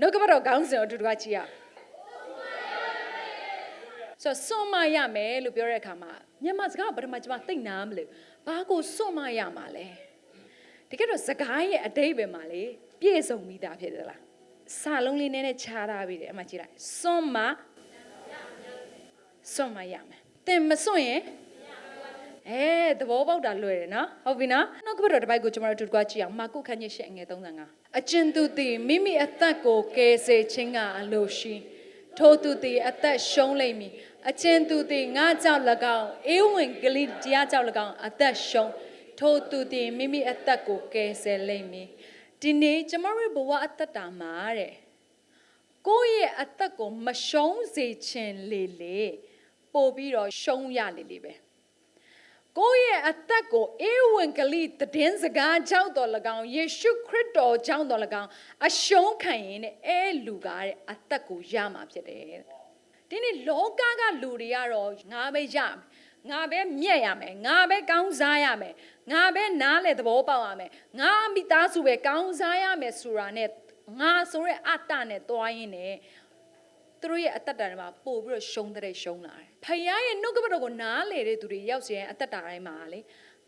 နှုတ်ကပတ်တော်ခေါင်းစဉ်ကိုအတူတူကကြည့်ရအောင်ဆိုတော့စွန့်မရမယ်လို့ပြောတဲ့အခါမှာမြန်မာစကားကိုပထမကျွန်မသိနာမလို့ဘာကိုစွန့်မရမှာလဲတကယ်တော့စကားရဲ့အတိတ်ပဲမှာလေပြည့်စုံမိသားဖြစ်တယ်လားစာလုံးလေးနည်းနည်းခြားထားပြီတယ်အမှကြည့်လိုက်စွန့်မစွန့်မရမယ်တင်မစွန့်ရင်အဲသဘောပေါက်တာလွယ်တယ်နော်ဟုတ်ပြီနော်နောက်ကဘက်တော့တစ်ပိုက်ကိုကျွန်တော်တို့တူတူကကြည့်အောင်မာကုခန်းကြီးရှက်ငယ်35 အကျဉ်သူသည်မိမိအသက်ကိုကယ်ဆယ်ခြင်းကအလိုရှိထိုသူသည်အသက်ရှုံးလိမ့်မည်အကျဉ်သူသည်ငါကြောက်၎င်းအေးဝင်ဂလိတရားကြောက်၎င်းအသက်ရှုံးထိုသူသည်မိမိအသက်ကိုကယ်ဆယ်လိမ့်မည်ဒီနေ့ကျွန်တော်တို့ဘဝအသက်တာမှာတဲ့ကိုယ့်ရဲ့အသက်ကိုမရှုံးစေခြင်းလေလေပို့ပြီးတော့ရှုံးရလေလေပဲ ကိုယ့်ရဲ့အသက်ကိုအေဝံဂလိတည်င်းစကားကြောင့်တော်၎င်းယေရှုခရစ်တော်ကြောင့်တော်၎င်းအရှုံးခံရင်တဲ့အဲလူကားတဲ့အသက်ကိုရမှာဖြစ်တယ်တဲ့ဒီနေ့လောကကလူတွေကတော့ငါပဲရမယ်ငါပဲမြက်ရမယ်ငါပဲကောင်းစားရမယ်ငါပဲနားလေသဘောပေါက်ရမယ်ငါမိသားစုပဲကောင်းစားရမယ်ဆိုတာနဲ့ငါဆိုတဲ့အတ္တနဲ့တွားရင်းနဲ့ သူတို့ရဲ့အတ္တတာတွေမှာပို့ပြီးတော့ရှုံးတဲ့ရှုံးလာတယ်ဖခင်ရဲ့နှုတ်ကပတ်တော်ကိုနားလေတဲ့သူတွေရောက်စီရင်အတ္တတာတိုင်းမှာလေ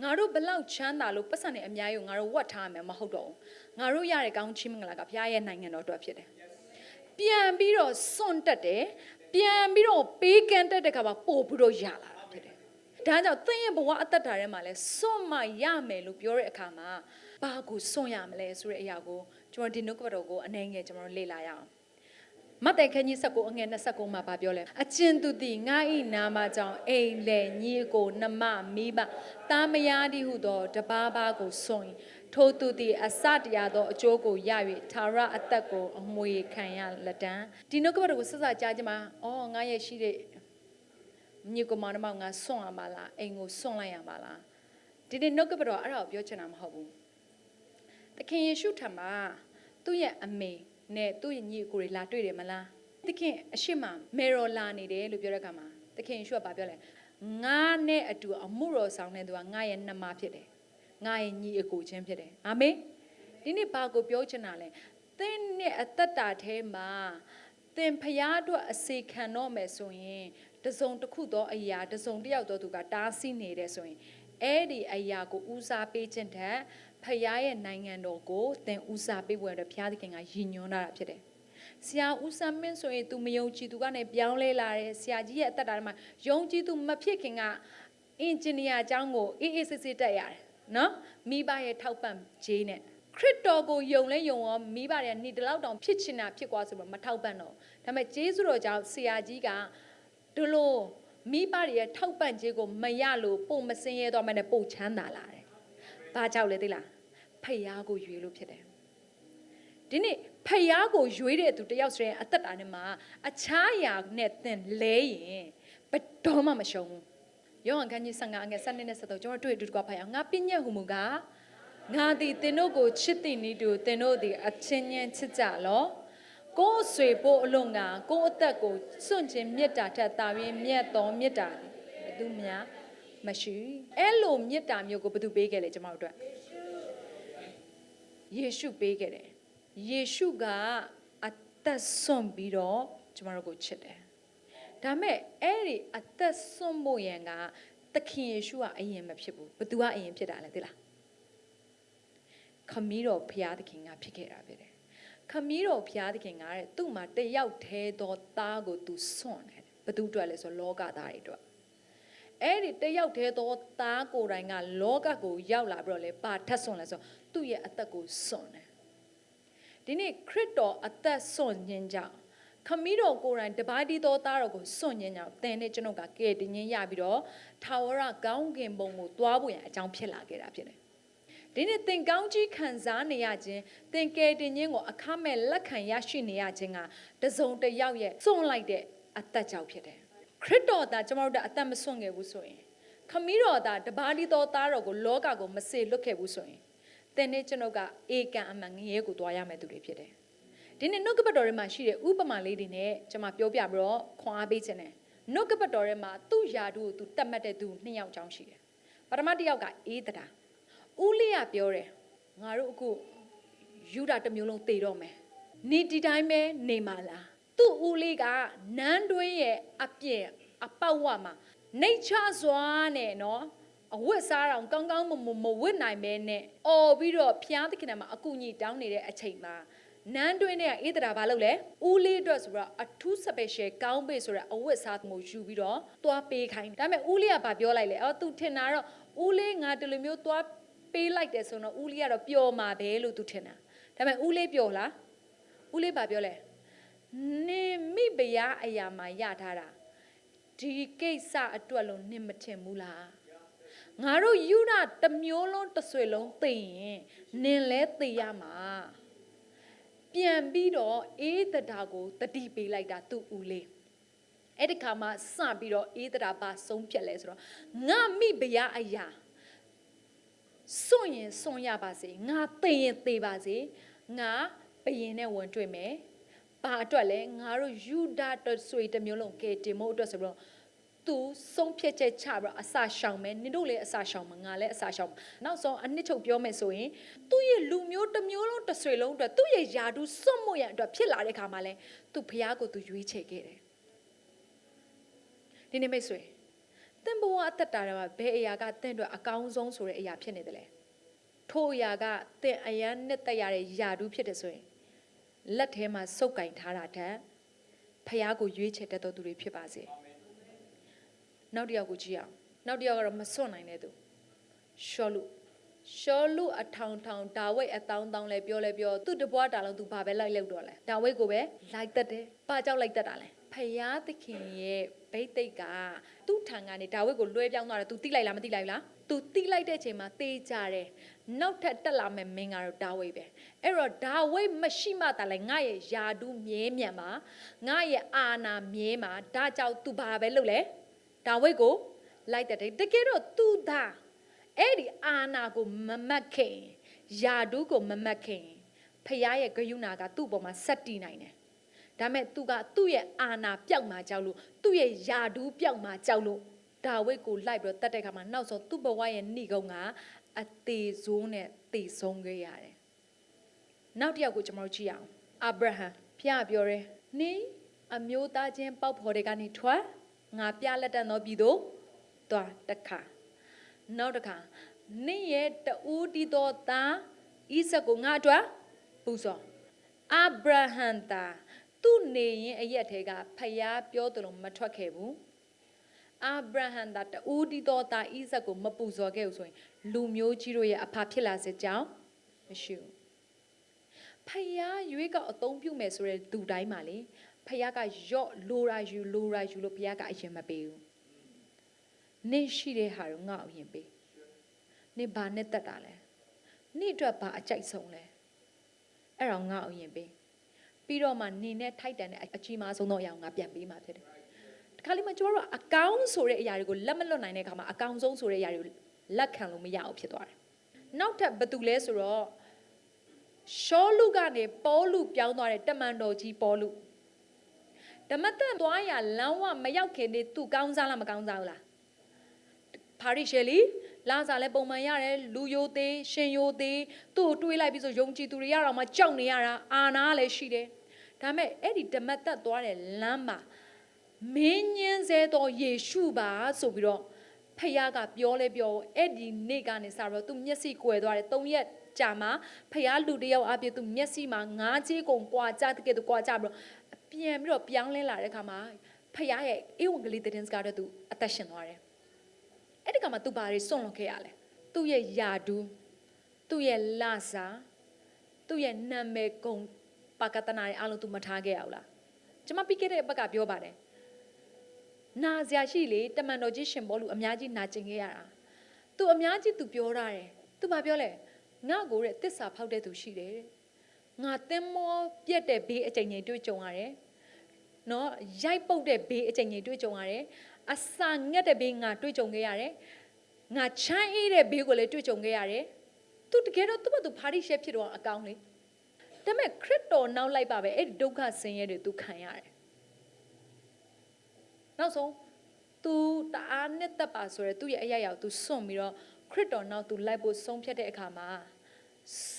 ငါတို့ဘလောက်ချမ်းသာလို့ပတ်စံနေအများကြီးကိုငါတို့ဝတ်ထားမယ်မဟုတ်တော့ဘူးငါတို့ရတဲ့ကောင်းချီးမင်္ဂလာကဖခင်ရဲ့နိုင်ငံတော်အတွက်ဖြစ်တယ်ပြန်ပြီးတော့စွန့်တက်တယ်ပြန်ပြီးတော့ပေးကမ်းတက်တဲ့ခါမှာပို့ပြီးတော့ရလာတာဖြစ်တယ်။ဒါကြောင့်သင်ရဲ့ဘဝအသက်တာထဲမှာလဲစွန့်မရမယ်လို့ပြောတဲ့အခါမှာဘာကိုစွန့်ရမလဲဆိုတဲ့အရာကိုကျွန်တော်ဒီနှုတ်ကပတ်တော်ကိုအနေငယ်ကျွန်တော်လေ့လာရအောင်။ မဿဲခန်းကြီး19အငယ်29မှာဗာပြောလဲအကျဉ်သူသည်ငါဤနာမကြောင့်အိမ်လေညီကိုနှမမိဘတာမယားသည်ဟုသောတပါးပါးကိုစွန့်၏ထိုသူသည်အစတရားသောအကျိုးကိုရ၍သာရအသက်ကိုအမွေခံရလက်တံဒီနှုတ်ကပတ်တော်ကိုဆက်စကြားကြမှာအော်ငါရဲ့ရှိတဲ့ညီကိုမောင်နှမငါစွန့်ရမှာလားအိမ်ကိုစွန့်လိုက်ရမှာလားဒီနေ့နှုတ်ကပတ်တော်အဲ့ဒါကိုပြောချင်တာမဟုတ်ဘူးသခင်ယေရှုထံမှာသူ့ရဲ့အမေ နဲ့သူ့ရဲ့ညီကိုတွေလာတွေ့တယ်မလားသခင်အရှိမမေရောလာနေတယ်လို့ပြောတဲ့အခါမှာသခင်ယေရှုကပြောလဲငါနဲ့အတူအမှုတော်ဆောင်တဲ့သူကငါရဲ့နှမဖြစ်တယ်ငါရဲ့ညီအကိုချင်းဖြစ်တယ်အာမင်ဒီနေ့ဘာကိုပြောချင်တာလဲသင်နဲ့အသက်တာထဲမှာသင်ဖျားအတွက်အစေခံတော့မယ်ဆိုရင်တစုံတစ်ခုသောအရာတစုံတစ်ယောက်သောသူကတားဆီးနေတယ်ဆိုရင်အဲ့ဒီအရာကိုဦးစားပေးခြင်းတဲ့ ဖျားရဲ့နိုင်ငံတော်ကိုသင်ဦးစားပေးဖို့အတွက်ဘုရားသခင်ကရည်ညွှန်းတာဖြစ်တယ်ဆရာဦးစံမင်းဆိုရင် तू မယုံကြည်သူကနေပြောင်းလဲလာတယ်ဆရာကြီးရဲ့အသက်တာထဲမှာယုံကြည်သူမဖြစ်ခင်ကအင်ဂျင်နီယာအကြောင်းကိုအေးအေးဆေးဆေးတက်ရတယ်နော်မိဘရဲ့ထောက်ပံ့ခြင်းနဲ့ခရစ်တော်ကိုယုံလဲယုံရောမိဘရဲ့နေ့တလောက်တောင်ဖြစ်ချင်တာဖြစ်သွားဆိုပြီးမထောက်ပံ့တော့ဒါပေမဲ့ဂျေဇုတော်ကြောင့်ဆရာကြီးကဒလိုမိဘရဲ့ထောက်ပံ့ခြင်းကိုမရလို့ပုံမစင်းရဲတော့မှနဲ့ပုံချမ်းသာလာတယ်။ ဘာကြောင့်လဲသိလားဖယားကိုရွေလို့ဖြစ်တယ်။ဒီနေ့ဖယားကိုရွေးတဲ့သူတယောက်ဆိုရင်အသက်တာနဲ့မှာအခြားအရာနဲ့သင်လဲရင်ဘယ်တော့မှမရှုံးဘူး။ယောဟန်ခန်းကြီး15အငယ်7နဲ့7ကျွန်တော်တွေ့အတူတကွဖယားငါပြည့်ညက်ဟုမူကားငါသည်သင်တို့ကိုချစ်သည်နည်းတူသင်တို့သည်အချင်းချင်းချစ်ကြလောကိုယ်ဆွေဖို့အလုံးကကိုယ်အသက်ကိုစွန့်ခြင်းမေတ္တာထက်သာပြီးမြတ်သောမေတ္တာသည်ဘယ်သူများ မရှိအဲ့လိုမေတ္တာမျိုးကိုဘယ်သူပေးခဲ့လဲကျွန်တော်တို့အတွက်ယေရှုပေးခဲ့တယ်ယေရှုကအသက်စွန့်ပြီးတော့ကျွန်တော်တို့ကိုချစ်တယ်ဒါမဲ့အဲ့ဒီအသက်စွန့်ဖို့ရန်ကသခင်ယေရှုကအရင်မဖြစ်ဘူးဘသူကအရင်ဖြစ်တာလဲသိလားခမီးတော်ဘုရားသခင်ကဖြစ်ခဲ့တာဖြစ်တယ်။ခမီးတော်ဘုရားသခင်ကတဲ့သူ့မှာတယောက်သေးသောသားကိုသူစွန့်တယ်။ဘသူအတွက်လဲဆိုလောကသားတွေအတွက်။ အဲ့ဒီတယောက်သေးသောသားကိုယ်တိုင်ကလောကကိုရောက်လာပြီးတော့လေပါထက်စွန့်လဲဆိုသူ့ရဲ့အသက်ကိုစွန့်တယ်။ဒီနေ့ခရစ်တော်အသက်စွန့်ခြင်းကြောင့်ခမီးတော်ကိုယ်တိုင်တပါးတီးသောသားတော်ကိုစွန့်ခြင်းကြောင့်သင်နဲ့ကျွန်ုပ်ကကဲတင်ခြင်းရပြီးတော့ထာဝရကောင်းကင်ဘုံကိုသွားဖို့ရန်အကြောင်းဖြစ်လာခဲ့တာဖြစ်တယ်။ဒီနေ့သင်ကောင်းကြီးခံစားနေရခြင်းသင်ကယ်တင်ခြင်းကိုအခမဲ့လက်ခံရရှိနေရခြင်းကတစုံတစ်ယောက်ရဲ့စွန့်လိုက်တဲ့အသက်ကြောင့်ဖြစ်တယ် ခရစ်တော်သားကျွန်တော်တို့အသက်မစွန့်ခဲ့ဘူးဆိုရင်ခမည်းတော်သားတပါးဒီတော်သားတော်ကိုလောကကိုမစေလွတ်ခဲ့ဘူးဆိုရင်သင်နဲ့ကျွန်တော်ကအေကံအမှန်ငရဲကိုသွားရမယ့်သူတွေဖြစ်တယ်ဒီနေ့နှုတ်ကပတ်တော်ထဲမှာရှိတဲ့ဥပမာလေးတွေနဲ့ကျွန်မပြောပြပြီးတော့ခွန်အားပေးခြင်းနဲ့နှုတ်ကပတ်တော်ထဲမှာသူ့ယာတုကိုသူတတ်မှတ်တဲ့သူနှစ်ယောက်ကြောင်းရှိတယ်ပထမတစ်ယောက်ကအေးတတာဦးလေးကပြောတယ်ငါတို့အခုယူဒာတစ်မျိုးလုံးတည်တော့မယ်နေဒီတိုင်းပဲနေမှာလား သူ့ဦးလေးကနန်းတွင်းရဲ့အပြည့်အပေါက်ဝမှာနေချစွာနဲ့နော်အဝတ်စားတောင်ကောင်းကောင်းမမမဝတ်နိုင်မဲနဲ့အော်ပြီးတော့ဖျားသခင်ကမှာအကူကြီးတောင်းနေတဲ့အချိန်မှာနန်းတွင်းနဲ့အေးတရာဘာလုပ်လဲဦးလေးအတွက်ဆိုတော့အထူး special ကောင်းပေးဆိုတော့အဝတ်စားကိုယူပြီးတော့သွားပေးခိုင်းတယ်ဒါပေမဲ့ဦးလေးကဘာပြောလိုက်လဲအော် तू ထင်တာတော့ဦးလေးငါဒီလိုမျိုးသွားပေးလိုက်တယ်ဆိုတော့ဦးလေးကတော့ပျော်မှာပဲလို့ तू ထင်တာဒါပေမဲ့ဦးလေးပျော်လားဦးလေးဘာပြောလဲ နေမိဖုရားအရာမှာရထားတာဒီကိစ္စအတွက်လုံးနင်မထင်ဘူးလားငါတို့ယူရတစ်မျိုးလုံးတစ်ဆွေလုံးသိရင်နင်လဲသိရမှာပြန်ပြီးတော့အေးတတာကိုတတိပေးလိုက်တာသူ့ဦးလေးအဲ့ဒီခါမှာစပြီးတော့အေးတတာပါဆုံးဖြတ်လဲဆိုတော့ငါမိဖုရားအရာစွန့်ရင်စွန့်ရပါစေငါသိရင်သိပါစေငါဘယင်နဲ့ဝင်တွေ့မယ် ဘာအတွက်လဲငါတို့ယူဒတ်ဆွေတစ်မျိုးလုံးကဲတင်မို့အတွက်ဆိုပြီးတော့သူဆုံးဖြတ်ချက်ချပြီးတော့အစာရှောင်မယ်နင်တို့လည်းအစာရှောင်မှာငါလည်းအစာရှောင်မှာနောက်ဆုံးအနှစ်ချုပ်ပြောမယ်ဆိုရင်သူ့ရဲ့လူမျိုးတစ်မျိုးလုံးတစ်ဆွေလုံးအတွက်သူ့ရဲ့ယာဒူစွန့်မို့ရန်အတွက်ဖြစ်လာတဲ့ခါမှာလဲသူဖះကိုသူရွေးချယ်ခဲ့တယ်ဒီနေ့မိတ်ဆွေသင်ဘဝအသက်တာထဲမှာဘယ်အရာကသင်အတွက်အကောင်းဆုံးဆိုတဲ့အရာဖြစ်နေတယ်လဲထို့အရာကသင်အယမ်းနဲ့တက်ရတဲ့ယာဒူဖြစ်တယ်ဆိုရင် လက်ထဲမှာစုပ်ကင်ထားတာတည်းဖះကိုရွေးချယ်တတ်တော်သူတွေဖြစ်ပါစေနောက်တစ်ယောက်ကိုကြည့်အောင်နောက်တစ်ယောက်ကတော့မစွန့်နိုင်တဲ့သူရှောလူ ရှောလူအထောင်ထောင်ဒါဝိတ်အတောင်းတောင်းလဲပြောလဲပြောသူတပွားတာလုံးသူဘာပဲလိုက်လောက်တော့လဲဒါဝိတ်ကိုပဲလိုက်တတ်တယ်ဘာကြောက်လိုက်တတ်တာလဲဖះသခင်ရဲ့ဘိတ်သိက်ကသူ့ထံကနေဒါဝိတ်ကိုလွှဲပြောင်းသွားတယ် तू တိလိုက်လားမတိလိုက်လား तू တိလိုက်တဲ့အချိန်မှာတေးကြတယ်နောက်ထပ်တက်လာမယ်မင်းကတော့ဒါဝိတ်ပဲအဲ့တော့ဒါဝိတ်မရှိမှတာလဲငါရဲ့ယာဒူးမြဲမြံမှာငါရဲ့အာနာမြဲမှာဒါကြောင့် तू ဘာပဲလုပ်လဲဒါဝိတ်ကိုလိုက်တတ်တယ်တကယ်တော့ तू ဒါ အဲ့ဒီအာနာကိုမမတ်ခင်ယာဒူးကိုမမတ်ခင်ဖះရဲ့ဂယုဏကသူ့ပေါ်မှာဆက်တည်နိုင်တယ်ဒါမဲ့သူကသူ့ရဲ့အာနာပြောက်မှာကြောက်လို့သူ့ရဲ့ယာဒူးပြောက်မှာကြောက်လို့ဒါဝိတ်ကိုလိုက်ပြီးတော့တတ်တဲ့ခါမှာနောက်ဆုံးသူ့ဘဝရဲ့ဏိကုံကအသေးဆိုးနဲ့သေဆုံးခဲ့ရတယ်။နောက်တစ်ယောက်ကိုကျွန်တော်တို့ကြည့်အောင်။အာဗြဟံဖျားပြောတယ်။နင်းအမျိုးသားချင်းပေါက်ဖော်တွေကနေထွက်ငါပြလက်တန်သောပြည်သို့သွားတစ်ခါ။ နောက်တစ်ခါနင်းရဲ့တူးတီသောသားဣဇက်ကိုငါအတွက်ပူဇော်။အာဗြဟံတာသူ့နေရင်အရက်ထဲကဖျားပြောတယ်လို့မထွက်ခဲ့ဘူး။အာဗြဟံသာတူးတီတော်သားဣဇက်ကိုမပူဇော်ခဲ့ဘူးဆိုရင်လူမျိုးကြီးတို့ရဲ့အဖဖြစ်လာစေကြောင်းမရှိဘူးဖယားရွေးကောက်အသုံးပြုမယ်ဆိုတဲ့သူတိုင်းမှာလေဖယားကယော့လိုရာယူလိုရာယူလို့ဖယားကအရင်မပေးဘူး နင့်ရှိတဲ့ဟာတော့ငါ့အရင်ပေးနင့်ဘာနဲ့တက်တာလဲနင့်အတွက်ဘာအကြိုက်ဆုံးလဲအဲ့တော့ငါ့အရင်ပေးပြီးတော့မှနင်နဲ့ထိုက်တန်တဲ့အကြီးမားဆုံးသောအရာကိုငါပြန်ပေးမှာဖြစ်တယ်တခါလေးမှကျမတို့ကအကောင်းဆိုတဲ့အရာတွေကိုလက်မလွတ်နိုင်တဲ့အခါမှာအကောင်းဆုံးဆိုတဲ့အရာတွေကိုလက်ခံလို့မရအောင်ဖြစ်သွားတယ်။နောက်ထပ်ဘယ်သူလဲဆိုတော့ရှောလူကနေပေါလုပြောင်းသွားတဲ့တမန်တော်ကြီးပေါလုဓမ္မတန်သွားရလမ်းဝမရောက်ခင်နေသူကောင်းစားလားမကောင်းစားဘူးလား ဖာရိရှယ်လီလာစားလဲပုံမှန်ရတယ်လူယိုသေးရှင်ယိုသေးသူ့ကိုတွေးလိုက်ပြီးဆိုယုံကြည်သူတွေရတော့မှကြောက်နေရတာအာနာလည်းရှိတယ်ဒါမဲ့အဲ့ဒီဓမ္မတက်သွားတဲ့လမ်းမှာမင်းညင်းစေသောယေရှုပါဆိုပြီးတော့ဖခင်ကပြောလဲပြောအဲ့ဒီနေ့ကနေစတော့သူမျက်စိကွယ်သွားတယ်၃ရက်ကြာမှဖခင်လူတယောက်အပြည့်သူမျက်စိမှာငါးချေးကုန်ကွာကြတကယ်သူကွာကြပြီးတော့ပြန်ပြီးတော့ပြောင်းလဲလာတဲ့ခါမှာဖခင်ရဲ့ဧဝံဂေလိသတင်းစကားတော့သူအသက်ရှင်သွားတယ် အဲ့ဒီကမှာသူဘာတွေစွန့်လွတ်ခဲ့ရလဲသူ့ရဲ့ယာဒူးသူ့ရဲ့လစာသူ့ရဲ့နာမည်ကုံပါကတနာတွေအားလုံးသူမထားခဲ့ရဘူးလားကျွန်မပြီးခဲ့တဲ့ဘက်ကပြောပါတယ်နာစရာရှိလေတမန်တော်ကြီးရှင်ဘောလူအများကြီးနာကျင်ခဲ့ရတာသူအများကြီးသူပြောထားတယ်သူဘာပြောလဲငါကိုတဲ့တစ္ဆာဖောက်တဲ့သူရှိတယ်တဲ့ငါသင်မောပြက်တဲ့ဘေးအကြိမ်ကြိမ်တွေ့ကြုံရတယ်နော်ရိုက်ပုတ်တဲ့ဘေးအကြိမ်ကြိမ်တွေ့ကြုံရတယ် အစာငက်တဲ့ဘေးငါတွေ့ကြုံခဲ့ရတယ်ငါချမ်းအေးတဲ့ဘေးကိုလည်းတွေ့ကြုံခဲ့ရတယ်သူတကယ်တော့သူ့ဘသူဖာရိရှဲဖြစ်တော့အကောင်းလေဒါပေမဲ့ခရစ်တော်နောက်လိုက်ပါပဲအဲ့ဒီဒုက္ခဆင်းရဲတွေသူခံရတယ်နောက်ဆုံး तू တအားနဲ့တက်ပါဆိုရယ်သူ့ရဲ့အရာရောက် तू စွန့်ပြီးတော့ခရစ်တော်နောက် तू လိုက်ဖို့ဆုံးဖြတ်တဲ့အခါမှာ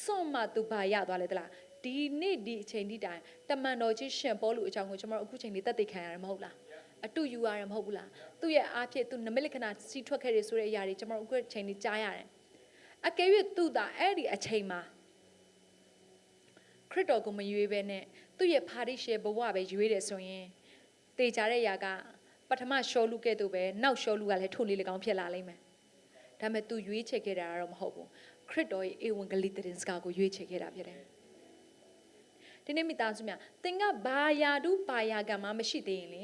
စွန့်မှ तू ဘာရသွားလဲတလား ဒီနေ့ဒီအချိန်ဒီတိုင်တမန်တော်ကြီးရှင်ပေါလုအကြောင်းကိုကျွန်တော်တို့အခုချိန်လေးတက်သိခံရတယ်မဟုတ်လား အတူယူရတယ်မဟုတ်ဘူးလားသူ့ရဲ့အားဖြင့်သူနမိတ်လက္ခဏာစီးထွက်ခဲ့တယ်ဆိုတဲ့အရာတွေကျွန်တော်တို့အခုချိန်လေးကြားရတယ်အကယ်၍သူ့သာအဲ့ဒီအချိန်မှာခရစ်တော်ကိုမရွေးဘဲနဲ့သူ့ရဲ့ဖာရိရှေဘဝပဲရွေးတယ်ဆိုရင်တေချာတဲ့ຢာကပထမရှောလူကဲ့သို့ပဲနောက်ရှောလူကလည်းထိုလေး၎င်းဖြစ်လာလိမ့်မယ်ဒါပေမဲ့သူရွေးချယ်ခဲ့တာတော့မဟုတ်ဘူးခရစ်တော်ရဲ့ဧဝံဂေလိသတင်းစကားကိုရွေးချယ်ခဲ့တာဖြစ်တယ်ဒီနေ့မိသားစုများသင်ကဘာယာတုဘာယာကမှမရှိသေးရင်လေ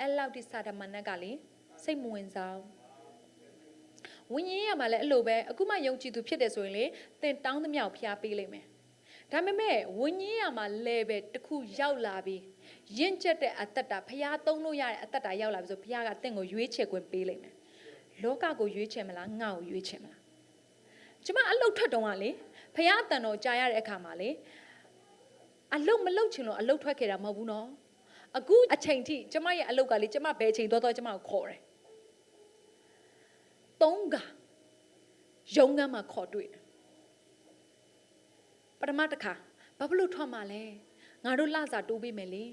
အဲ့လောက်ဒီစာတမန်နက်ကလေစိတ်မဝင်စားဘူးဝိညာဉ်ရမှာလည်းအဲ့လိုပဲအခုမှယုံကြည်သူဖြစ်တယ်ဆိုရင်လေသင်တောင်းသမျှကိုဖျားပေးလိမ့်မယ်ဒါပေမဲ့ဝိညာဉ်ရမှာ level တစ်ခုရောက်လာပြီးရင့်ကျက်တဲ့အသက်တာဖျားသုံးလို့ရတဲ့အသက်တာရောက်လာပြီဆိုဖျားကသင်ကိုရွေးချယ်ခွင့်ပေးလိမ့်မယ်လောကကိုရွေးချယ်မလားငါ့ကိုရွေးချယ်မလားကျမအလုတ်ထွက်တုံးကလေဖျားအတန်တော်ကြားရတဲ့အခါမှာလေအလုတ်မလုတ်ချင်လို့အလုတ်ထွက်ခဲ့တာမဟုတ်ဘူးနော် အခုအချိန်ထိကျမရဲ့အလုပ်ကလေကျမဘယ်ချိန်သွားတော့ကျမကိုခေါ်တယ်သုံးကရုံးကမှခေါ်တွေ့တယ်ပထမတစ်ခါဘာဖြစ်လို့ထွက်မှလဲငါတို့လစာတိုးပေးမယ်လေ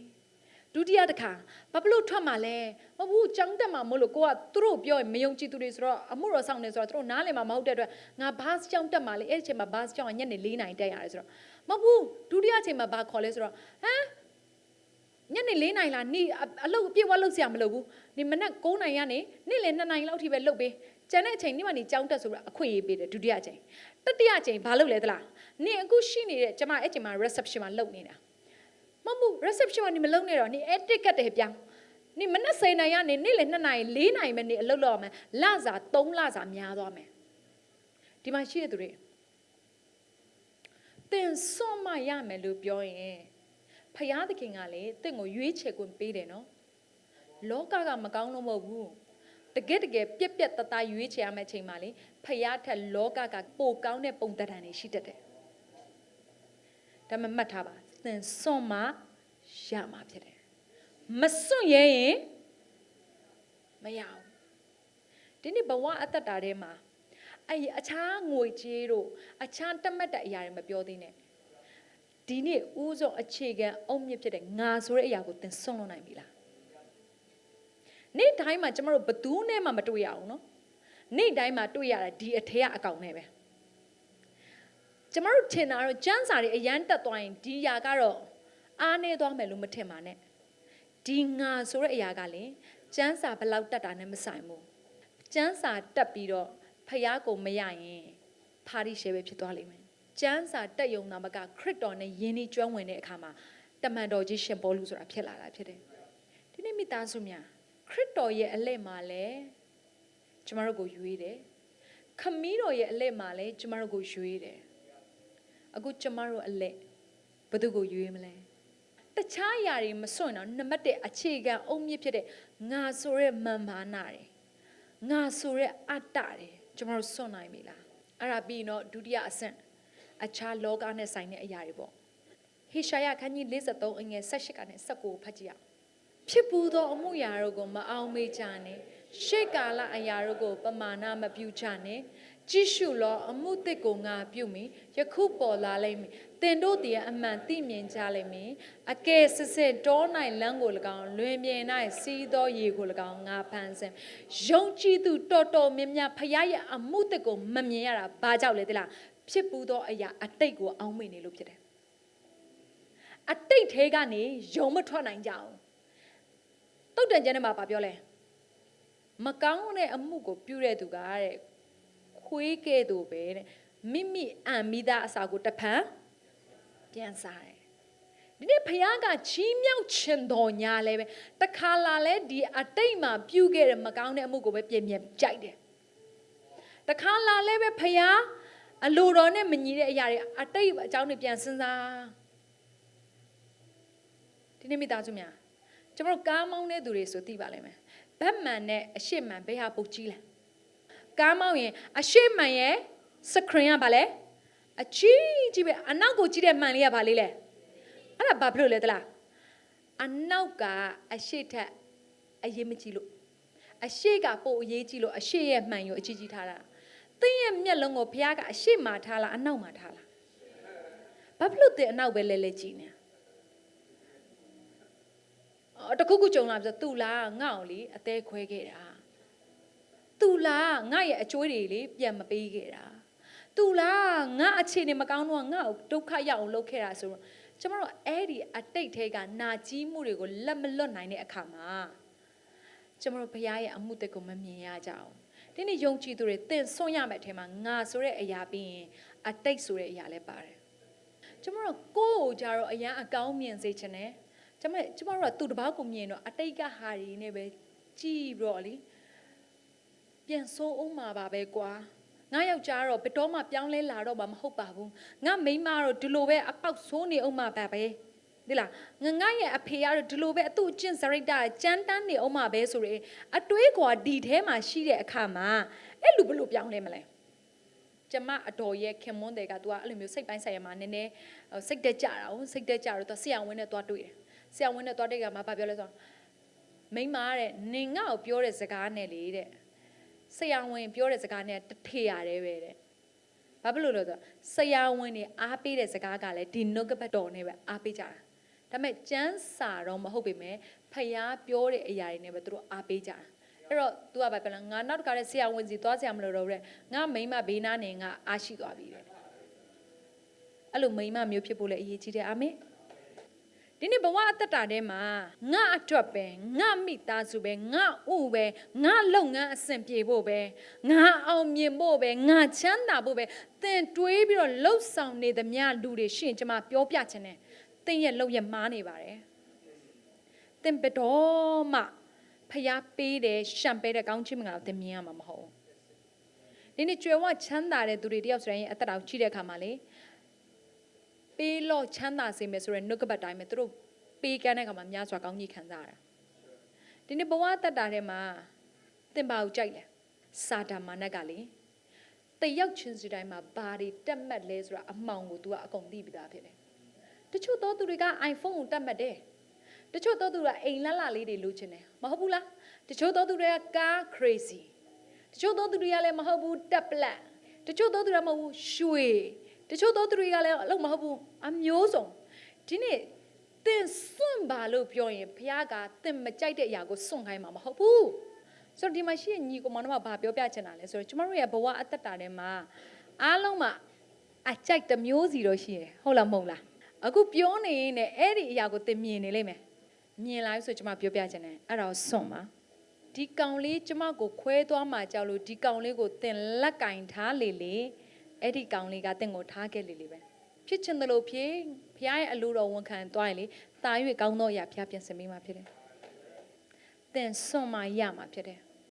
ဒုတိယတစ်ခါဘာဖြစ်လို့ထွက်မှလဲမဟုတ်ဘူးကြောင်းတက်မှာမို့လို့ကိုကသူတို့ပြောရင်မယုံကြည်သူတွေဆိုတော့အမှုတော်ဆောင်နေဆိုတော့သူတို့နားလည်မှာမဟုတ်တဲ့အတွက်ငါဘတ်ကြောင်းတက်မှာလေအဲ့ဒီအချိန်မှာဘတ်ကြောင်းကညနေ၄နာရီတက်ရတယ်ဆိုတော့မဟုတ်ဘူးဒုတိယအချိန်မှာဘာခေါ်လဲဆိုတော့ဟမ် ညနေ၄နာရီလားနေအလုပ်အပြည့်ဝလုပ်စရာမလိုဘူးနေမနက်9နာရီကနေနေ့လယ်2နာရီလောက်ထိပဲလုပ်ပေးကျန်တဲ့အချိန်နေ့မှနေကြောင်းတက်ဆိုတော့အခွင့်အရေးပေးတယ်ဒုတိယအချိန်တတိယအချိန်ဘာလုပ်လဲသလားနေအခုရှိနေတဲ့ကျမအဲ့ချိန်မှာ reception မှာလုပ်နေတာမဟုတ်ဘူး reception မှာနေမလုပ်နေတော့နေအဲ့ ticket တွေပြောင်းနေမနက်10နာရီကနေနေ့လယ်2နာရီ4နာရီပဲနေအလုပ်လုပ်ရမယ်လစာ3လစာများသွားမယ်ဒီမှာရှိတဲ့သူတွေတင်စွန့်မရမယ်လို့ပြောရင် ဖယားသခင်ကလည်းတင့်ကိုရွေးချယ်ခွင့်ပေးတယ်နော်လောကကမကောင်းလို့မဟုတ်ဘူးတကယ်တကယ်ပြက်ပြက်တသားရွေးချယ်ရမယ့်အချိန်မှာလေဖယားထက်လောကကပိုကောင်းတဲ့ပုံသဏ္ဍာန်တွေရှိတတ်တယ်ဒါမှမှတ်ထားပါသင်စွန့်မရမှာဖြစ်တယ်မစွန့်ရဲရင်မရဘူးဒီနေ့ဘဝအသက်တာထဲမှာအဲ့အခြားငွေကြေးတို့အခြားတတ်မှတ်တဲ့အရာတွေမပြောသေးနဲ့ ဒီနေ့ဥဆုံးအခြေခံအုံမြင့်ဖြစ်တဲ့ငါဆိုတဲ့အရာကိုသင်စွန့်လို့နိုင်ပြီလားနေ့တိုင်းမှာကျမတို့ဘသူနဲ့မှမတွေ့ရအောင်နော်နေ့တိုင်းမှာတွေ့ရတာဒီအထက်ကအကောင်နဲ့ပဲကျမတို့ထင်တာတော့ကျန်းစာတွေအရန်တက်သွားရင်ဒီຢာကတော့အားနေသွားမယ်လို့မထင်ပါနဲ့ဒီငါဆိုတဲ့အရာကလည်းကျန်းစာဘလောက်တက်တာနဲ့မဆိုင်ဘူးကျန်းစာတက်ပြီးတော့ဖျားကိုမရရင်ဖာရီရှဲပဲဖြစ်သွားလိမ့်မယ် ကျန်းစာတက်ယုံနာမကခရစ်တော်နဲ့ယဉ်ဤကျွမ်းဝင်တဲ့အခါမှာတမန်တော်ကြီးရှင်ပေါလုဆိုတာဖြစ်လာတာဖြစ်တယ်ဒီနေ့မိသားစုများခရစ်တော်ရဲ့အလက်မှာလဲကျမတို့ကိုရွေးတယ်ခမီးတော်ရဲ့အလက်မှာလဲကျမတို့ကိုရွေးတယ်အခုကျမတို့အလက်ဘယ်သူကိုရွေးမလဲတခြားຢာတွေမစွန့်တော့နံပါတ်1အခြေခံအုံမြင့်ဖြစ်တဲ့ငါဆိုရဲမန်မာနာတွေငါဆိုရဲအတ္တတွေကျမတို့စွန့်နိုင်ပြီလားအဲ့ဒါပြီးတော့ဒုတိယအဆင့် အခြားလောကနဲ့ဆိုင်တဲ့အရာတွေပေါ့ဟေရှာယခန်းကြီး53အငယ်18ကနေ19ကိုဖတ်ကြည့်အောင်ဖြစ်ပူသောအမှုရာတို့ကိုမအောင်မေ့ကြနဲ့ရှေ့ကာလအရာတို့ကို ပမာဏမပြုကြနဲ့ကြည့်ရှုလောအမှုတစ်ကိုငါပြုမိယခုပေါ်လာလိမ့်မည်တင်တို့တည်းအမှန်သိမြင်ကြလိမ့်မည်အကဲစစ်စစ်တောနိုင်လမ်းကို၎င်းလွင်ပြင်၌စီးသောရေကို၎င်းငါဖန်ဆင်းယုံကြည်သူတော်တော်များများဖရားရဲ့အမှုတစ်ကိုမမြင်ရတာဘာကြောင့်လဲသလား ဖြစ်ပူသောအရာအတိတ်ကိုအောင်းမိနေလို့ဖြစ်တယ်အတိတ်သေးကနေယုံမထွက်နိုင်ကြအောင်တုတ်တန်ကျမ်းထဲမှာပြောလဲမကောင်းတဲ့အမှုကိုပြုတဲ့သူကတဲ့ခွေးကဲ့သို့ပဲတဲ့မိမိအံမိသားအစာကိုတဖန်ပြန်စားတယ်ဒီနေ့ဖခင်ကချီးမြှောက်ခြင်းတော်ညာလဲပဲတခါလာလဲဒီအတိတ်မှာပြုခဲ့တဲ့မကောင်းတဲ့အမှုကိုပဲပြင်ပြင်ကြိုက်တယ်တခါလာလဲပဲဖခင် အလိုတော်နဲ့မညီတဲ့အရာတွေအတိတ်အကြောင်းတွေပြန်စဉ်းစားဒီနေ့မိသားစုများကျွန်တော်ကားမောင်းတဲ့သူတွေဆိုသိပါလိမ့်မယ်ဘက်မှန်နဲ့အရှိမှန်ဘယ်ဟာပုတ်ကြီးလဲကားမောင်းရင်အရှိမှန်ရဲ့စခရင်ကဘာလဲအကြီးကြီးပဲအနောက်ကိုကြည့်တဲ့မှန်လေးကဘာလေးလဲအဲ့ဒါဘာဖြစ်လို့လဲတလားအနောက်ကအရှိထက်အရေးမကြီးလို့အရှိကပို့အရေးကြီးလို့အရှိရဲ့မှန်ကိုအကြီးကြီးထားတာ သင်ရဲ့မျက်လုံးကိုဘုရားကအရှိမှထားလားအနောက်မှထားလားဘဘာဖြစ်လို့တင်အနောက်ပဲလဲလဲကြည့်နေအော်တခုခုကြုံလာပြီဆိုသူလားငါ့ကိုလေအသေးခွဲခဲ့တာသူလားငါရဲ့အကျွေးတွေလေပြန်မပေးခဲ့တာသူလားငါအခြေအနေမကောင်းတော့ငါ့ကိုဒုက္ခရောက်အောင်လုပ်ခဲ့တာဆိုတော့ကျမတို့အဲ့ဒီအတိတ်ထဲကနာကြီးမှုတွေကိုလက်မလွတ်နိုင်တဲ့အခါမှာကျမတို့ဘုရားရဲ့အမှုတက်ကိုမမြင်ရကြအောင် ဒီနေ့ယုံကြည်သူတွေသင်ဆွန့်ရမယ့်အထင်မှာငါဆိုတဲ့အရာပြီးရင်အတိတ်ဆိုတဲ့အရာလည်းပါတယ်ကျမတို့ကိုယ့်ကိုကြတော့အရန်အကောင်းမြင်စေချင်တယ်ကျမကျမတို့ကသူ့တပားကိုမြင်တော့အတိတ်ကဟာတွေနဲ့ပဲကြည်ပြီးတော့လေပြန်ဆိုးအောင်မှာပါပဲကွာငါယောက်ျားတော့ဘယ်တော့မှပြောင်းလဲလာတော့မှမဟုတ်ပါဘူးငါမိန်းမတော့ဒီလိုပဲအပေါက်ဆိုးနေအောင်မှာပါပဲ ဒီလားငငါရဲ့အဖေကတော့ဒီလိုပဲအသူ့အကျင့်စရိတ်တာကြမ်းတမ်းနေအောင်မှာပဲဆိုရယ်အတွေးကွာဒီထဲမှာရှိတဲ့အခါမှာအဲ့လူဘလို့ပြောင်းလဲမလဲကျမအတော်ရဲ့ခင်မွန်းတယ်က तू ကအဲ့လိုမျိုးစိတ်ပိုင်းဆိုင်ရာမှာနည်းနည်းစိတ်တက်ကြတာဟုတ်စိတ်တက်ကြတော့ तू ဆရာဝန်နဲ့သွားတွေ့တယ်ဆရာဝန်နဲ့သွားတဲ့ကမှာဘာပြောလဲဆိုတော့မိန်းမတဲ့နင်ငါ့ကိုပြောတဲ့စကားနဲ့လေတဲ့ဆရာဝန်ပြောတဲ့စကားနဲ့တထေရတယ်ပဲတဲ့ဘာဖြစ်လို့လဲဆိုတော့ဆရာဝန်တွေအားပေးတဲ့စကားကလည်းဒီနှုတ်ကပတ်တော်နဲ့ပဲအားပေးကြတာ ဒါပေမဲ့ကျမ်းစာတော့မဟုတ်ပေမဲ့ဖျားပြောတဲ့အရာတွေနဲ့ပဲသူတို့အားပေးကြတာအဲ့တော့ तू ကဘာပြောလဲငါနောက်တစ်ခါတဲ့ဆရာဝန်စီသွားဆရာမလို့တော့တဲ့ငါမိန်းမဘေးနားနေငါအားရှိသွားပြီတဲ့အဲ့လိုမိန်းမမျိုးဖြစ်ဖို့လည်းအရေးကြီးတယ်အာမင်ဒီနေ့ဘဝအသက်တာထဲမှာငါအတွက်ပဲငါမိသားစုပဲငါဥပဲငါလုပ်ငန်းအဆင်ပြေဖို့ပဲငါအောင်မြင်ဖို့ပဲငါချမ်းသာဖို့ပဲသင်တွေးပြီးတော့လှုပ်ဆောင်နေသမျှလူတွေရှင့်ကျွန်မပြောပြချင်တယ် သင်ရဲ့လှုပ်ရမှားနေပါတယ်သင်ဘယ်တော့မှဖျားပေးတယ်ရှံပေးတဲ့ကောင်းချီးမင်္ဂလာကိုသင်မြင်ရမှာမဟုတ်ဘူးဒီနေ့ကြွယ်ဝချမ်းသာတဲ့သူတွေတယောက်ဆိုရင်အသက်တာကိုကြည့်တဲ့အခါမှာလေပေးလို့ချမ်းသာစေမယ်ဆိုရယ်နှုတ်ကပတ်တိုင်းပဲသူတို့ပေးကမ်းတဲ့အခါမှာများစွာကောင်းကြီးခံစားရတာဒီနေ့ဘဝတက်တာထဲမှာသင်ပါကိုကြိုက်လဲစာတာမာနကလေတယောက်ချင်းစီတိုင်းမှာဘာတွေတက်မှတ်လဲဆိုတာအမှောင်ကို तू ကအကုန်သိပြီးသားဖြစ်တယ် တချို့သောသူတွေက iPhone ကိုတက်မှတ်တယ်တချို့သောသူတွေကအိမ်လတ်လလေးတွေလိုချင်တယ်မဟုတ်ဘူးလားတချို့သောသူတွေကကား crazy တချို့သောသူတွေကလည်းမဟုတ်ဘူးတက်ပလက်တချို့သောသူတွေကမဟုတ်ဘူးရွှေတချို့သောသူတွေကလည်းအလုပ်မဟုတ်ဘူးအမျိုးစုံဒီနေ့တင်စွန့်ပါလို့ပြောရင်ဘုရားကတင်မကြိုက်တဲ့အရာကိုစွန့်ခိုင်းမှာမဟုတ်ဘူးဆိုတော့ဒီမှာရှိတဲ့ညီကောင်မတို့ကဘာပြောပြချင်တာလဲဆိုတော့ကျမတို့ရဲ့ဘဝအသက်တာထဲမှာအားလုံးမှာအကြိုက်တစ်မျိုးစီတော့ရှိတယ်ဟုတ်လားမဟုတ်လား အခုပြောနေရင်လည်းအဲ့ဒီအရာကိုတင်မြင်နေလိမ့်မယ်မြင်လာပြီဆိုကျမပြောပြချင်တယ်အဲ့ဒါကိုစွန့်ပါဒီကောင်လေးကျမကိုခွဲသွားမှကြောက်လို့ဒီကောင်လေးကိုတင်လက်ကင်ထားလေလေအဲ့ဒီကောင်လေးကတင်ကိုထားခဲ့လေလေပဲဖြစ်ချင်တယ်လို့ဖြစ်ဖခင်ရဲ့အလိုတော်ဝန်ခံသွားရင်လေတာ၍ကောင်းသောအရာဖခင်ပြင်ဆင်ပေးမှာဖြစ်တယ်တင်စွန့်မှရမှာဖြစ်တယ်